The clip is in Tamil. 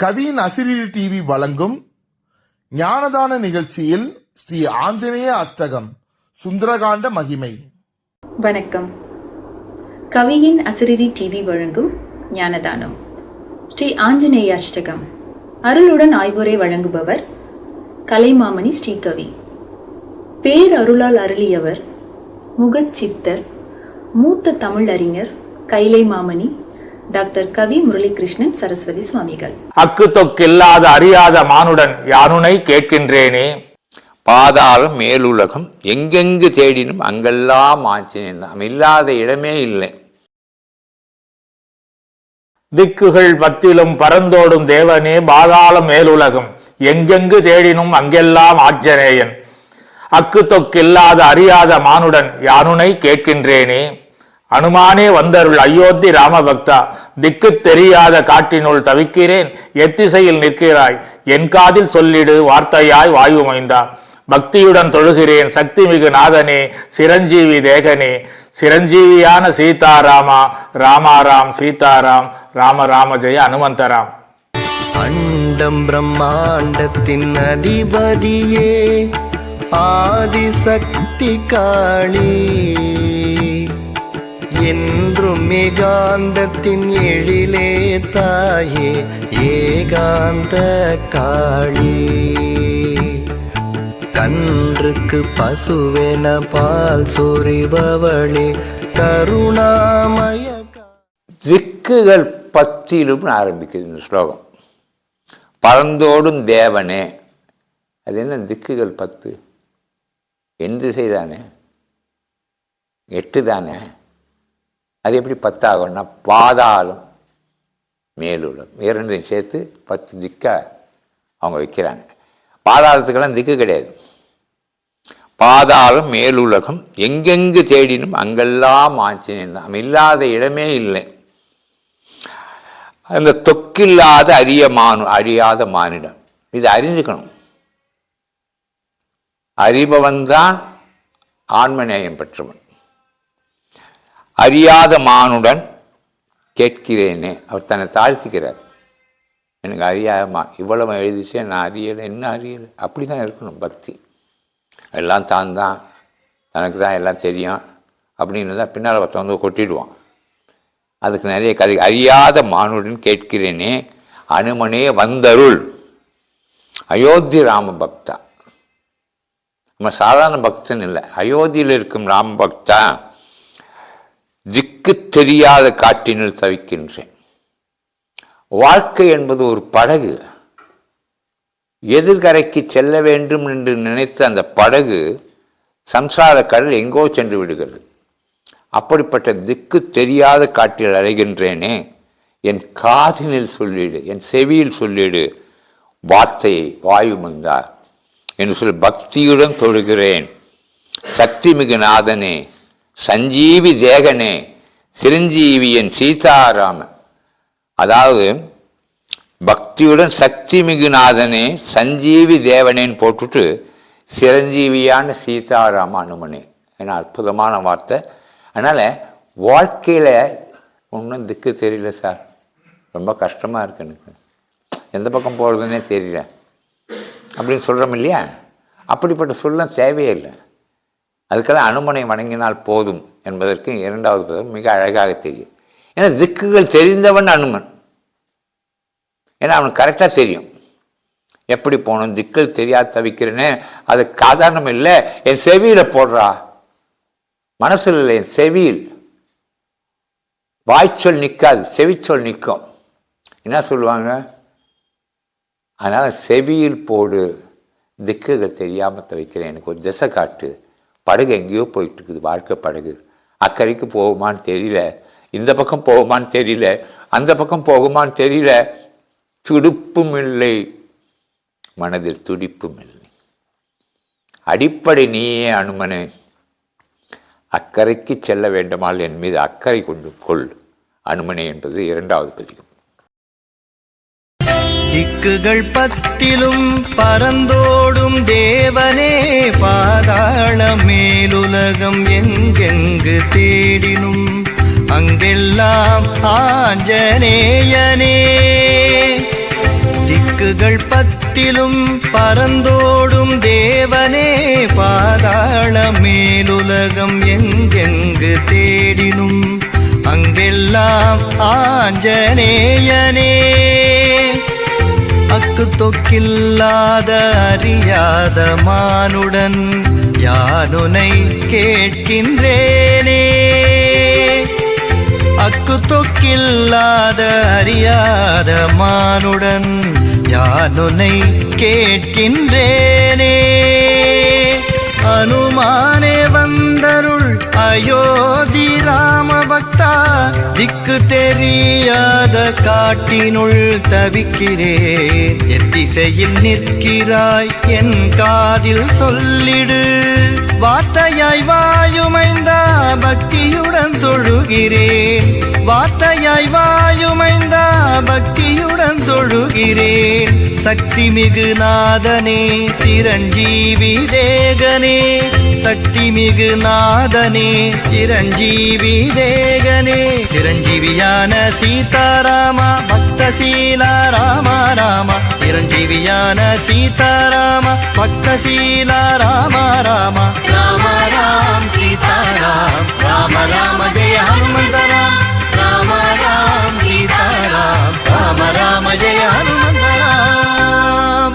கவியின் அசிரிரி டிவி வழங்கும் ஞானதான நிகழ்ச்சியில் ஸ்ரீ ஆஞ்சநேய அஷ்டகம் சுந்தரகாண்ட மகிமை. வணக்கம். கவியின் அசிரிரி டிவி வழங்கும் ஞானதானம் ஸ்ரீ ஆஞ்சநேய அஷ்டகம். அருளுடன் ஆய்வுரை வழங்குபவர் கலைமாமணி ஸ்ரீகவி. பேரருளால் அருளியவர் முகச்சித்தர் மூத்த தமிழ் அறிஞர் கைலை மாமணி டாக்டர் கவி முரளிகிருஷ்ணன் சரஸ்வதி சுவாமிகள். அக்கு தொக்கில்லாத அறியாத மானுடன் யானுனை கேட்கின்றேனே. பாதாளம் மேலுலகம் எங்கெங்கு தேடினும் அங்கெல்லாம் ஆஞ்சநேயன் தான் இல்லாத இடமே இல்லை. திக்குகள் பத்திலும் பரந்தோடும் தேவனே பாதாள மேலுலகம் எங்கெங்கு தேடினும் அங்கெல்லாம் ஆஞ்சநேயன் அக்கு தொக்கில்லாத அறியாத மானுடன் யானுனை கேட்கின்றேனே. அனுமானே வந்தருள் அயோத்தி ராமபக்தா திக்கு தெரியாத காட்டினுள் தவிக்கிறேன் எத்திசையில் நிற்கிறாய் என் காதில் சொல்லிடு வார்த்தையாய் வாயுமைந்தா பக்தியுடன் தொழுகிறேன் சக்தி மிகு நாதனே சிரஞ்சீவி தேகனே. சிரஞ்சீவியான சீதாராமா ராமாராம் சீதாராம் ராம ராம ஜெய அனுமந்தராம். அண்டம் பிரம்மாண்டத்தின் அதிபதியே ஆதிசக்தி காளி. ஏகாந்தத்தின் எழிலே தாயே ஏகாந்த காளி. கன்றுக்கு பசுவென பால் சொறிபவளே கருணாமய திக்குகள் பத்திலும் ஆரம்பிக்குது இந்த ஸ்லோகம். பறந்தோடும் தேவனே. அது என்ன திக்குகள் பத்து? என் திசை தானே எட்டு தானே அது எப்படி பத்தாகும்னா பாதாளம் மேலுள்ளம் இரண்டையும் சேர்த்து பத்து திக்காக அவங்க வைக்கிறாங்க. பாதாளத்துக்கெல்லாம் திக்கு கிடையாது. பாதாளம் மேலுலகம் எங்கெங்கு தேடினும் அங்கெல்லாம் ஆஞ்சநேயன் தான். இல்லாத இடமே இல்லை. அந்த தொக்கில்லாத அரிய மானு அறியாத மானிடம். இது அறிஞ்சுக்கணும். அறிபவன் தான் ஆன்மநேயம் பெற்றவன். அறியாத மானுடன் கேட்கிறேனே. அவர் தன்னை தாழ்த்திக்கிறார். எனக்கு அறியாதமா இவ்வளவு எழுதிச்சே நான் அறியலை என்ன அறியலை? அப்படி தான் இருக்கணும் பக்தி. எல்லாம் தான் தான். தனக்கு தான் எல்லாம் தெரியும். அப்படின்னு தான் பின்னால் ஒருத்தவங்க கொட்டிடுவான். அதுக்கு நிறைய கதை. அறியாத மானுடன் கேட்கிறேனே அனுமனே வந்தருள். அயோத்தி ராம பக்தா. நம்ம சாதாரண பக்தன் இல்லை. அயோத்தியில் இருக்கும் ராம பக்தா. திக்கு தெரியாத காட்டினில் தவிக்கின்றேன். வாழ்க்கை என்பது ஒரு படகு. எதிர்கரைக்கு செல்ல வேண்டும் என்று நினைத்த அந்த படகு சம்சார கடல் எங்கோ சென்று விடுகிறது. அப்படிப்பட்ட திக்கு தெரியாத காட்டில் அலைகின்றேனே என் காதினில் சொல்லிடு என் செவியில் சொல்லிடு வார்த்தையை வாயு மந்தார். என்று சொல்லி பக்தியுடன் தொழுகிறேன். சக்தி மிகு நாதனே சஞ்சீவி தேகனே சிரஞ்சீவியன் சீதாராமன் அதாவது பக்தியுடன் சக்தி மிகுநாதனே சஞ்சீவி தேவனேன்னு போட்டுட்டு சிரஞ்சீவியான சீதாராம அனுமனே. ஏன்னா அற்புதமான வார்த்தை. அதனால் வாழ்க்கையில் ஒன்றும் திக்கு தெரியல சார். ரொம்ப கஷ்டமாக இருக்கு எனக்கு. எந்த பக்கம் போகிறதுனே தெரியல. அப்படின்னு சொல்கிறோம் இல்லையா? அப்படிப்பட்ட சொல்ல தேவையே இல்லை. அதுக்கெல்லாம் அனுமனை வணங்கினால் போதும் என்பதற்கு இரண்டாவது பதம் மிக அழகாக தெரியும். ஏன்னா திக்குகள் தெரிந்தவன் அனுமன். ஏன்னா அவனுக்கு கரெக்டாக தெரியும். எப்படி போகணும்? திக்கள் தெரியாது தவிக்கிறேன்னு அது சாதாரணம் இல்லை. என் செவியில் போடுறா. மனசில் இல்லை என் செவியில். வாய்ச்சொல் நிற்காது செவிச்சொல் நிற்கும் என்ன சொல்லுவாங்க? அதனால் செவியில் போடு. திக்குகள் தெரியாமல் தவிக்கிறேன். எனக்கு ஒரு திசை காட்டு. படகு எங்கேயோ போயிட்டுருக்குது வாழ்க்கை படகு. அக்கறைக்கு போகுமான்னு தெரியல. இந்த பக்கம் போகுமான்னு தெரியல. அந்த பக்கம் போகுமான்னு தெரியல. துடுப்பும் இல்லை மனதில் துடிப்பும் இல்லை அடிப்படை நீயே அனுமனே. அக்கறைக்கு செல்ல வேண்டுமால் என் மீது அக்கறை கொண்டு கொள். அனுமனே என்பது இரண்டாவது பதிகம். திக்குகள் பத்திலும் பறந்தோடும் தேவனே பாதாள மேலுலகம் எங்கெங்கு தேடினும் அங்கெல்லாம் ஆஞ்சநேயனே. பத்திலும் பறந்தோடும் தேவனே பாதாள மேலுலகம் எங்கெங்கு தேடினும் அங்கெல்லாம் ஆஞ்சநேயனே. தொட்டு தொக்கில்லாத அறியாத மானுடன் யானுனை கேட்கின்றேனே. அக்கு தொக்கில்லாத அறியாத மானுடன் யானுனை கேட்கின்றேனே. அனுமானே வந்தருள் அயோதி ராம பக்தா திக்கு தெரியாத காட்டினுள் தவிக்கிறேன் எத்திசையில் நிற்கிறாய் என் காதில் சொல்லிடு. வார்த்தையாய் வாயுமைந்தா பக்தியுடன் தொழுகிறேன் வார்த்தையாய் வாயுமைந்தா பக்தி தொழுகிறேன் சக்தி மிகு நாதனே சிரஞ்சீவி தேகனே. சக்தி மிகு நாதனே சிரஞ்சீவி தேகனே. சிரஞ்சீவியான சீதாராமா பக்தசீலா ராமா ராமா. சிரஞ்சீவியான சீதாராமா பக்தசீலா ராமா ராமா. ராம ராம் சீதாராம் ராம ராம ஜெய ஹனுமந்த